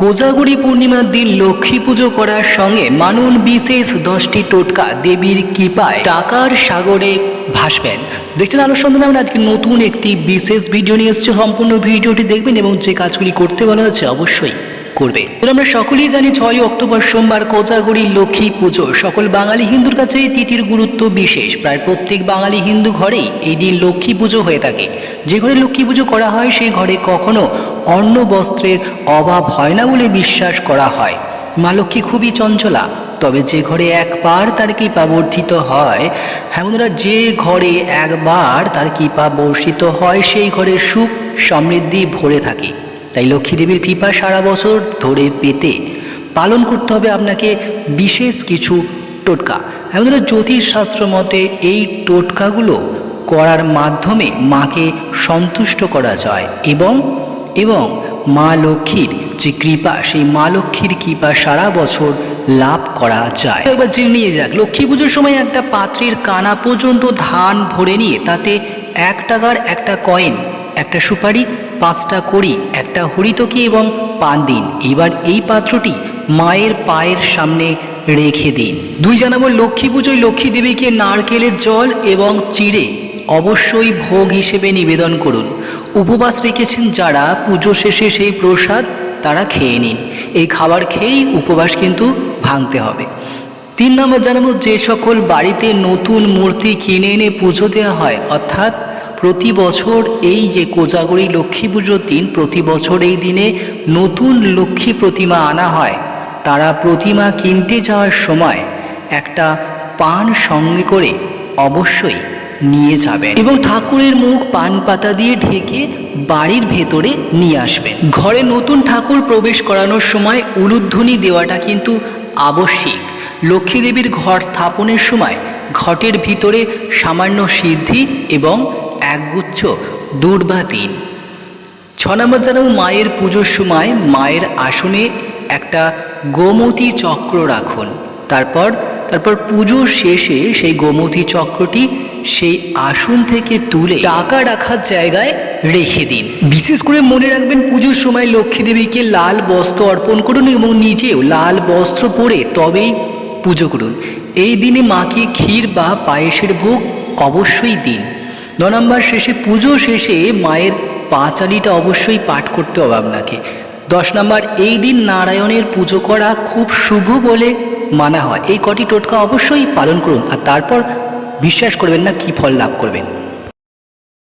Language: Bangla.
কোজাগরি পূর্ণিমার দিন লক্ষ্মী পুজো করার সঙ্গে মানুন বিশেষ দশটি টোটকা দেবীর কৃপায় টাকার সাগরে ভাসবেন। দেখছেন আলো সন্ধান আমরা আজকে নতুন একটি বিশেষ ভিডিও নিয়ে এসেছি। সম্পূর্ণ ভিডিওটি দেখবেন এবং যে কাজগুলি করতে বলা হয়েছে অবশ্যই করবে। আমরা সকলেই জানি ছয় অক্টোবর সোমবার কোজাগরি লক্ষ্মী পুজো। সকল বাঙালি হিন্দুর কাছে এই তিথির গুরুত্ব বিশেষ। প্রায় প্রত্যেক বাঙালি হিন্দু ঘরেই এই দিন লক্ষ্মী পুজো হয়ে থাকে। যে ঘরে লক্ষ্মী পুজো করা হয় সেই ঘরে কখনো অন্ন বস্ত্রের অভাব হয় না বলে বিশ্বাস করা হয়। মা লক্ষ্মী খুবই চঞ্চলা। তবে যে ঘরে একবার তার কৃপা বর্ধিত হয় হ্যাঁ বন্ধুরা, যে ঘরে একবার তার কৃপা বর্ষিত হয়, সেই ঘরে সুখ সমৃদ্ধি ভরে থাকে। তাই লক্ষ্মী দেবীর কৃপা সারা বছর ধরে পেতে পালন করতে হবে আপনাকে বিশেষ কিছু টোটকা। এমন জ্যোতিষশাস্ত্র মতে এই টোটকাগুলো করার মাধ্যমে মাকে সন্তুষ্ট করা যায় এবং এবং মা লক্ষ্মীর যে কৃপা, সেই মা লক্ষ্মীর কৃপা সারা বছর লাভ করা যায়। একবার জেনে নিয়ে যাক, লক্ষ্মী পুজোর সময় একটা পাত্রের কানা পর্যন্ত ধান ভরে নিয়ে তাতে এক টাকার একটা কয়েন, একটা সুপারি পাঁচটা কড়ি, একটা হরিতকি এবং পান দিন। এবার এই পাত্রটি মায়ের পায়ের সামনে রেখে দিন। দুই জানাব লক্ষ্মী পুজোয় লক্ষ্মী দেবীকে নারকেলের জল এবং চিড়ে অবশ্যই ভোগ হিসেবে নিবেদন করুন। উপবাস রেখেছেন যারা, পুজো শেষে সেই প্রসাদ তারা খেয়ে নিন। এই খাবার খেয়েই উপবাস কিন্তু ভাঙতে হবে। তিন নম্বর জানাব যে সকল বাড়িতে নতুন মূর্তি কিনে এনে পুজো দেওয়া হয়, অর্থাৎ প্রতি বছর এই যে কোজাগরি লক্ষ্মী পুজোর দিন, প্রতি বছর এই দিনে নতুন লক্ষ্মী প্রতিমা আনা হয়। তারা প্রতিমা কিনতে যাওয়ার সময় একটা পান সঙ্গে করে অবশ্যই নিয়ে যাবেন এবং ঠাকুরের মুখ পান পাতা দিয়ে ঢেকে বাড়ির ভেতরে নিয়ে আসবেন। ঘরে নতুন ঠাকুর প্রবেশ করানোর সময় উলুধ্বনি দেওয়াটা কিন্তু আবশ্যিক। লক্ষ্মীদেবীর ঘর স্থাপনের সময় ঘটের ভিতরে সামান্য সিদ্ধি এবং একগুচ্ছ দূর্বা দিন ছ নম্বর জানাব, মায়ের পুজোর সময় মায়ের আসনে একটা গোমতী চক্র রাখুন। তারপর তারপর পুজো শেষে সেই গোমতী চক্রটি সেই আসন থেকে তুলে টাকা রাখার জায়গায় রেখে দিন। বিশেষ করে মনে রাখবেন, পুজোর সময় লক্ষ্মী দেবীকে লাল বস্ত্র অর্পণ করুন এবং নিজেও লাল বস্ত্র পরে তবেই পুজো করুন। এই দিনে মাকে ক্ষীর বা পায়েসের ভোগ অবশ্যই দিন। ন নম্বর শেষে, পুজো শেষে মায়ের পাঁচালিটা অবশ্যই পাঠ করতে হবে আপনাকে। দশ নম্বর, এই দিন নারায়ণের পুজো করা খুব শুভ বলে মানা হয়। এই কটি টোটকা অবশ্যই পালন করুন। আর তারপর বিশ্বাস করবেন না কি ফল লাভ করবেন।